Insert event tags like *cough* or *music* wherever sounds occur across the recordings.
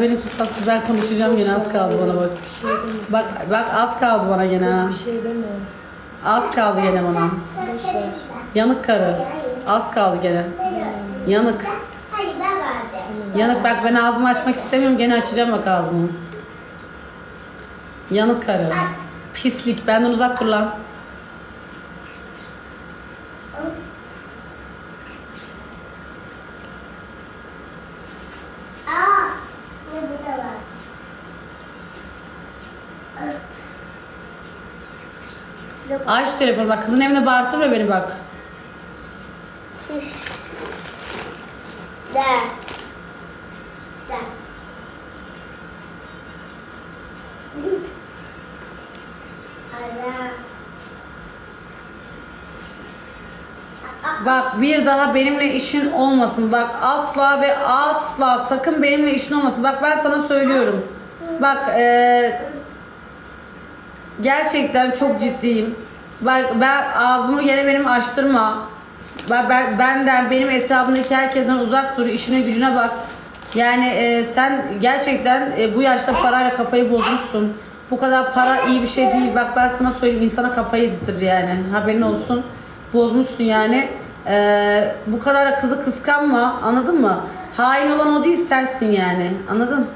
Beni tut bak ben konuşacağım yine az kaldı bana bak. Bak bak az kaldı bana gene ha. Bir şey deme. Az kaldı gene bana. Boş ver. Yanık karı. Az kaldı gene. Yanık. Yanık bak ben ağzımı açmak istemiyorum gene açacağım bak ağzımı. Yanık karı. Pislik benden uzak dur lan. Aa, ne bu da var. Aç telefonu bak kızın evine bağırtma beni bak. De. De. Ara. Bak bir daha benimle işin olmasın. Bak asla ve asla sakın benimle işin olmasın. Bak ben sana söylüyorum. Bak eee, gerçekten çok ciddiyim. Bak ben ağzımı yine benim açtırma. Bak ben, benden benim etrafımdaki herkesten uzak dur. işine gücüne bak. Yani eee, sen gerçekten eee, bu yaşta parayla kafayı bozmuşsun. Bu kadar para iyi bir şey değil. Bak ben sana söyleyeyim insana kafayı yedirtir yani. Haberin olsun. Bozmuşsun yani. Eee, bu kadar da kızı kıskanma. Anladın mı? Hain olan o değil sensin yani. Anladın?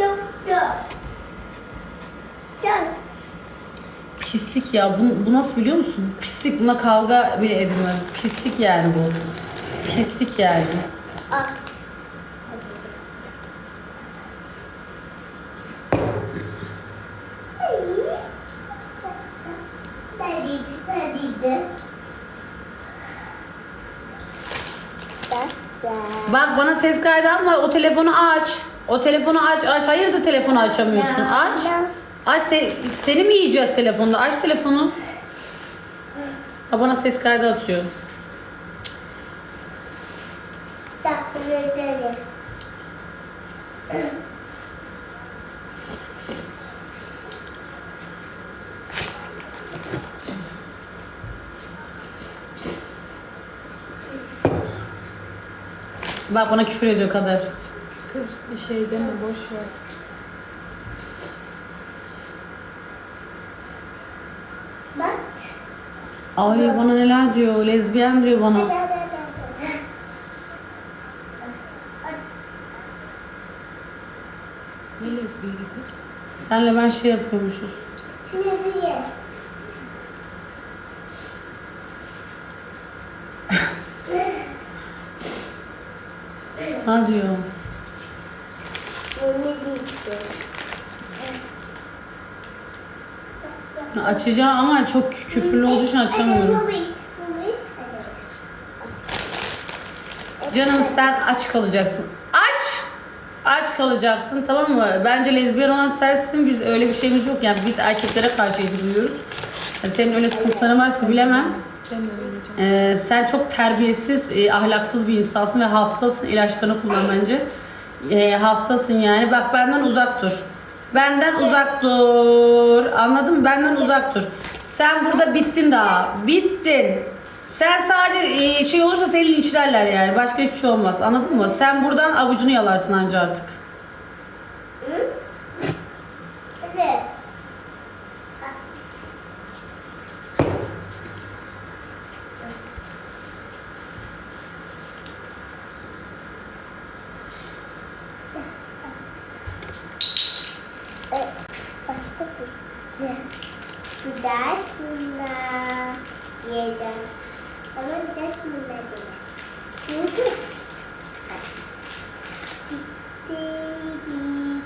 Yoktu. Sen. Pislik ya. Bu, bu nasıl biliyor musun? Pislik. Buna kavga bile edilmez. Pislik yani bu. Pislik yani. Sadiydi. Bak bana ses kaydı alma. O telefonu aç. O telefonu aç. Aç. Hayırdır telefonu açamıyorsun? Aç. Aç. Se- seni mi yiyeceğiz telefonda? Aç telefonu. Ha bana ses kaydı atıyor. Bak bana küfür ediyor kadar. Kız bir şey deme boş ver. Bak. Ay bana neler diyor. Lezbiyen diyor bana. Ne lezbiyeli kız? Senle ben şey yapıyormuşuz. Ha diyor. Ne diyecek? Açacağım ama çok küfürlü olduğu için açamıyorum. Canım sen aç kalacaksın. Aç! Aç kalacaksın tamam mı? Bence lezbiyen olan sensin. Biz öyle bir şeyimiz yok. Yani biz erkeklere karşı ilgi duyuyoruz. Yani senin öyle sıkıntıların varsa bilemem. Ee, sen çok terbiyesiz, e, ahlaksız bir insansın ve hastasın. İlaçlarını kullan bence. Ee, hastasın yani. Bak benden uzak dur. Benden uzak dur. Anladın mı? Benden uzak dur. Sen burada bittin daha. Bittin. Sen sadece e, şey olursa seni linçlerler yani. Başka hiçbir şey olmaz. Anladın mı? Sen buradan avucunu yalarsın anca artık. Hadi. E, Patates. Bir ders bunlar. Yiyeceğim. Yiyeceğim. Çünkü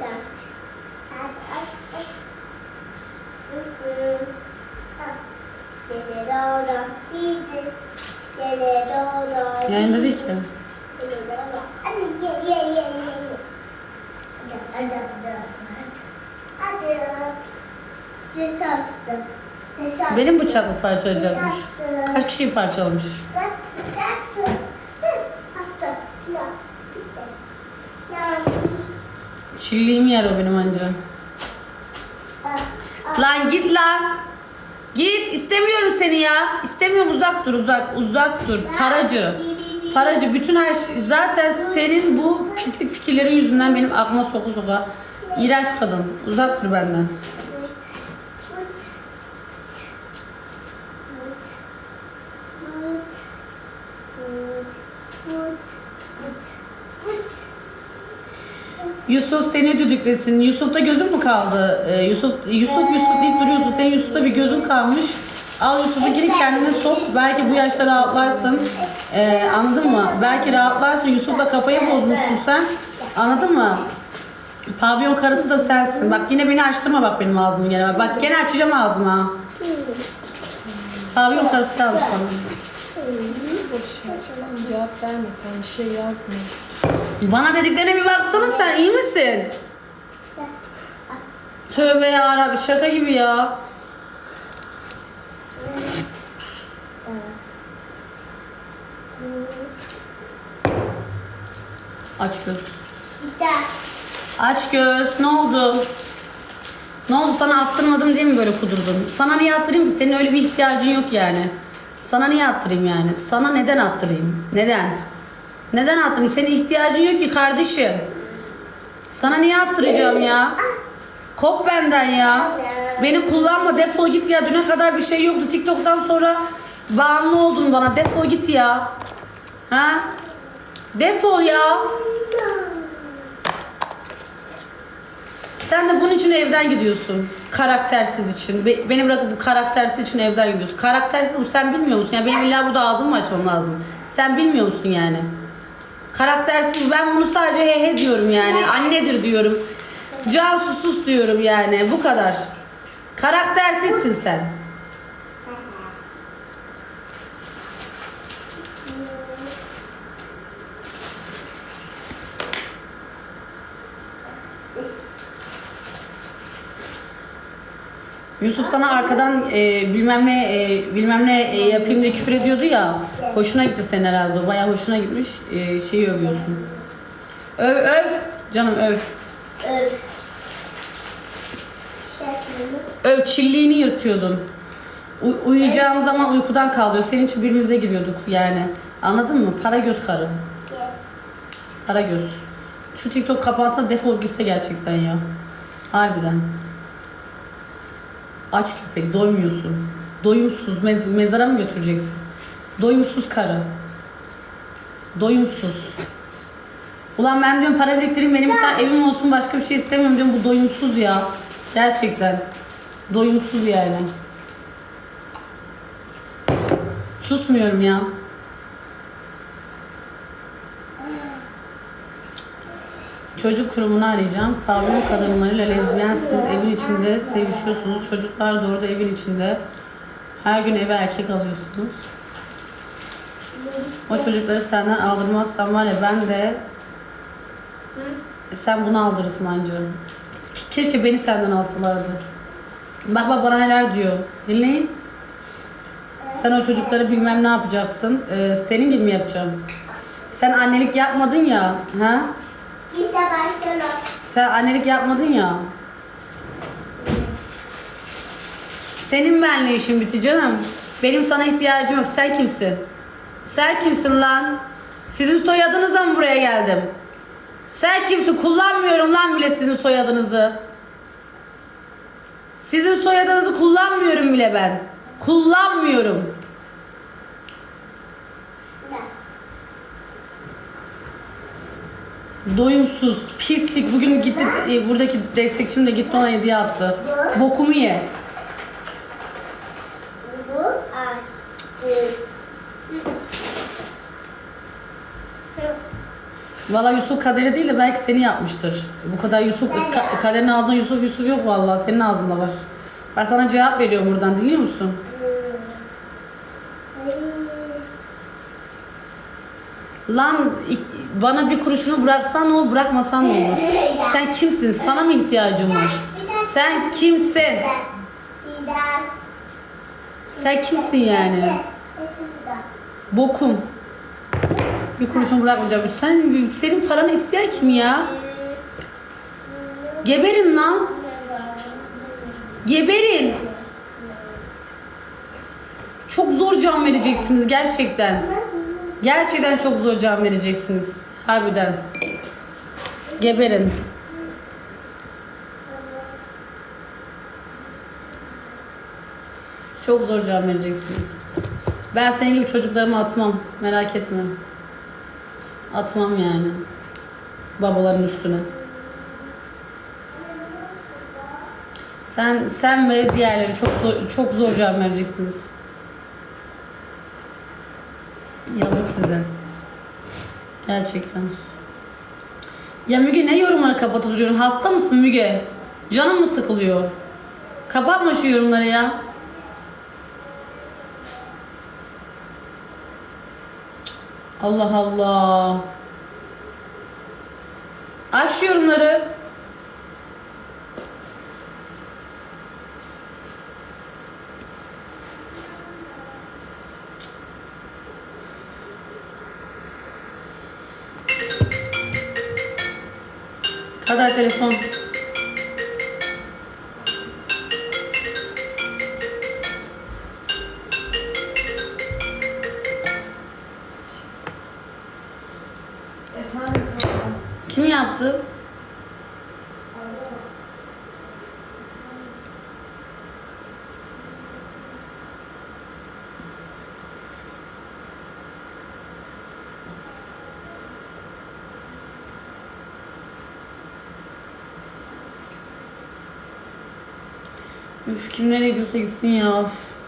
ders. Hadi aç hı. Ha. Dede doğru. İyiydi. Dede doğru. Yayında değil ki. Hadi ye ye ye ye. Hadi hadi hadi. Hadi. Ses attı. Ses attı. Benim bıçakla parçalayacakmış. Kaç kişiyi parçalamış? Attı. Attı. Attı. Ya. Gitti. Ya. Çilliğimi yer o benim anca. Ah. Lan git lan. Git istemiyorum seni ya. İstemiyorum uzak dur uzak uzak dur. Paracı. Paracı bütün her şey zaten senin bu pislik fikirlerin yüzünden benim aklıma soku soka. İğrenç kadın. Uzak dur benden. Yusuf seni düdüklesin. Yusuf'ta gözün mü kaldı? Ee, Yusuf Yusuf Yusuf deyip duruyorsun. Senin Yusuf'ta bir gözün kalmış. Al Yusuf'u geri kendine sok. Belki bu yaşta rahatlarsın. Ee, anladın mı? Belki rahatlarsın. Yusuf'la kafayı bozmuşsun sen. Anladın mı? Pavyon karısı da sensin. Bak yine beni açtırma bak benim ağzımı gene. Bak gene açacağım ağzımı ha. Pavyon karısı kalmış bana. Boş ver. Tamam, cevap verme sen bir şey yazma. Bana dediklerine bir baksana sen iyi misin? Tövbe yarabbim şaka gibi ya. Aç göz. Aç göz. Ne oldu? Ne oldu sana attırmadım diye mi böyle kudurdun? Sana niye attırayım ki? Senin öyle bir ihtiyacın yok yani. Sana niye attırayım yani? Sana neden attırayım? Neden? Neden attırayım? Senin ihtiyacın yok ki kardeşim. Sana niye attıracağım ya? Kop benden ya. Beni kullanma defol git ya. Düne kadar bir şey yoktu. TikTok'tan sonra bağımlı oldun bana. Defol git ya. Ha? Defol ya. Sen de bunun için evden gidiyorsun. Karaktersiz için. Be- beni bırakıp bu karaktersiz için evden gidiyorsun. Karaktersiz bu sen bilmiyor musun? Ya benim illa burada ağzımı mı açmam lazım? Sen bilmiyor musun yani? Karaktersiz ben bunu sadece he he diyorum yani. Annedir diyorum. Cansu sus diyorum yani. Bu kadar. Karaktersizsin sen. Yusuf sana arkadan e, bilmem ne e, bilmem ne e, yapayım diye küfür ediyordu ya. Hoşuna gitti senin herhalde. o. Bayağı hoşuna gitmiş. E, şeyi övüyorsun. Öv öv. Canım öv. Öv çilliğini yırtıyordun. U- uyuyacağım zaman uykudan kalıyor. Senin için birbirimize giriyorduk yani. Anladın mı? Para göz karı. Para göz. Şu TikTok kapansa defol gitse gerçekten ya. Harbiden. Aç köpek doymuyorsun. Doyumsuz mez- mezara mı götüreceksin? Doyumsuz karı. Doyumsuz. Ulan ben diyorum para biriktireyim benim bir tane evim olsun başka bir şey istemiyorum diyorum bu doyumsuz ya. Gerçekten. Doyumsuz yani. Susmuyorum ya. Çocuk kurumunu arayacağım. Pavyon kadınlarıyla lezbiyensiniz. Evin içinde sevişiyorsunuz. Çocuklar da orada evin içinde. Her gün eve erkek alıyorsunuz. O çocukları senden aldırmazsan var ya ben de sen bunu aldırırsın anca. Keşke beni senden alsalardı. Bak bak bana neler diyor. Dinleyin. Sen o çocukları bilmem ne yapacaksın. Ee, senin gibi mi yapacağım? Sen annelik yapmadın ya. Ha? Git de başlayalım. Sen annelik yapmadın ya. Senin benle işin bitti canım. Benim sana ihtiyacım yok. Sen kimsin? Sen kimsin lan? Sizin soyadınızla mı buraya geldim? Sen kimsin? Kullanmıyorum lan bile sizin soyadınızı. Sizin soyadınızı kullanmıyorum bile ben. Kullanmıyorum. Doyumsuz, pislik. Bugün gitti e, buradaki destekçim de gitti ona hediye attı. Bokumu ye. Bu ay. Valla Yusuf kaderi değil de belki seni yapmıştır. Bu kadar Yusuf, ka- kaderin ağzında Yusuf Yusuf yok valla. Senin ağzında var. Ben sana cevap veriyorum buradan dinliyor musun? Lan ik- bana bir kuruşunu bıraksan ne olur bırakmasan ne olur? *laughs* Sen kimsin? Sana mı ihtiyacım var? Sen kimsin? Sen kimsin yani? Bokum. Bir kuruşunu bırakmayacağım. Sen, senin paranı isteyen kim ya? Geberin lan. Geberin. Çok zor can vereceksiniz gerçekten. Gerçekten çok zor can vereceksiniz. Harbiden. Geberin. Çok zor can vereceksiniz. Ben senin gibi çocuklarımı atmam. Merak etme. Atmam yani. Babaların üstüne. Sen sen ve diğerleri çok zor, çok zor can vereceksiniz. Yazık size. Gerçekten. Ya Müge ne yorumları kapatıp duruyorsun? Hasta mısın Müge? Canın mı sıkılıyor? Kapatma şu yorumları ya. Allah Allah. Aç yorumları. Kadar telefon. Efendim. Kim yaptı? Üf kim nereye gidiyorsa gitsin ya. Üf.